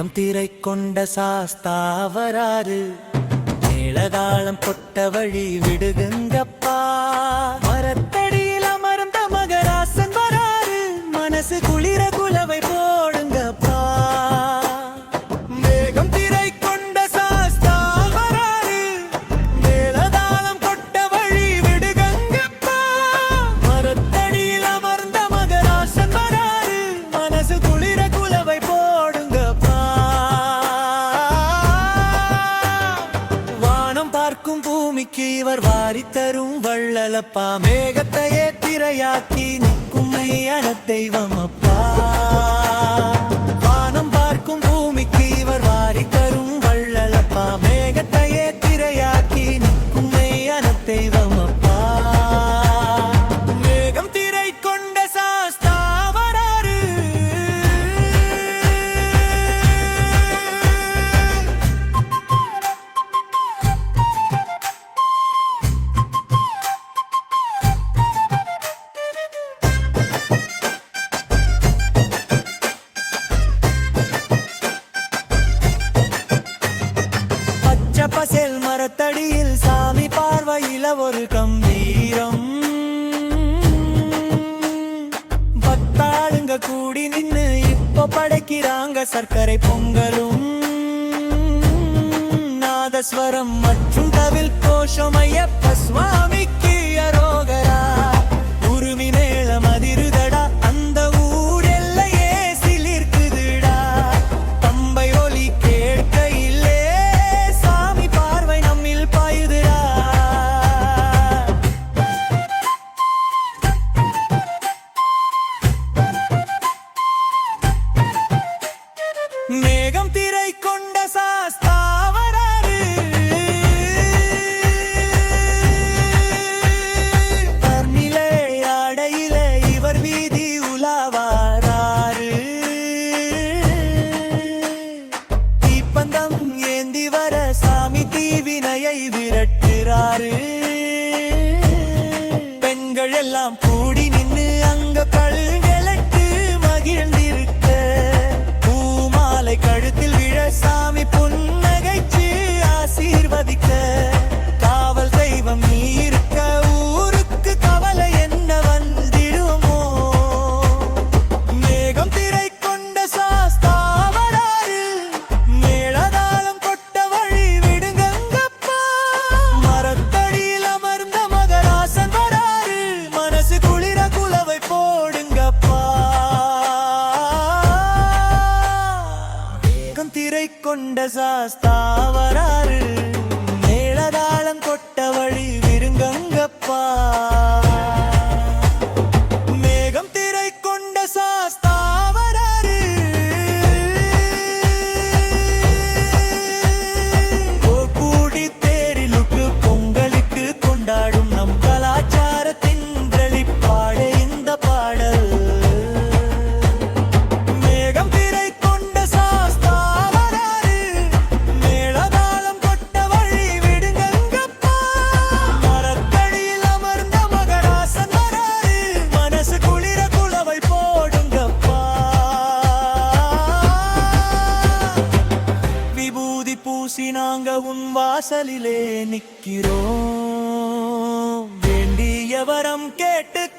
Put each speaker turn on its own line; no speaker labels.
அகம் திரை கொண்ட சாஸ்தாவராறு மேளதாளம் கொட்ட வழி விடுகின்ற வாழும் பூமிக்கு இவர் வாரி தரும் வள்ளலப்பா. மேகத்தையே திரையாக்கி நிற்கும் மெய்யான தெய்வம் அப்பா. ஒரு கம்பீரம். பத்தாளுங்க கூடி நின்னு இப்ப படைக்கிறாங்க சர்க்கரை பொங்கலும். நாதஸ்வரம் மற்றும் தவில் கோஷமையப்ப சுவாமி கொண்ட சாஸ்தாவராறு. நாங்க உன் வாசலிலே நிற்கிறோம். வேண்டிய வரம் கேட்டு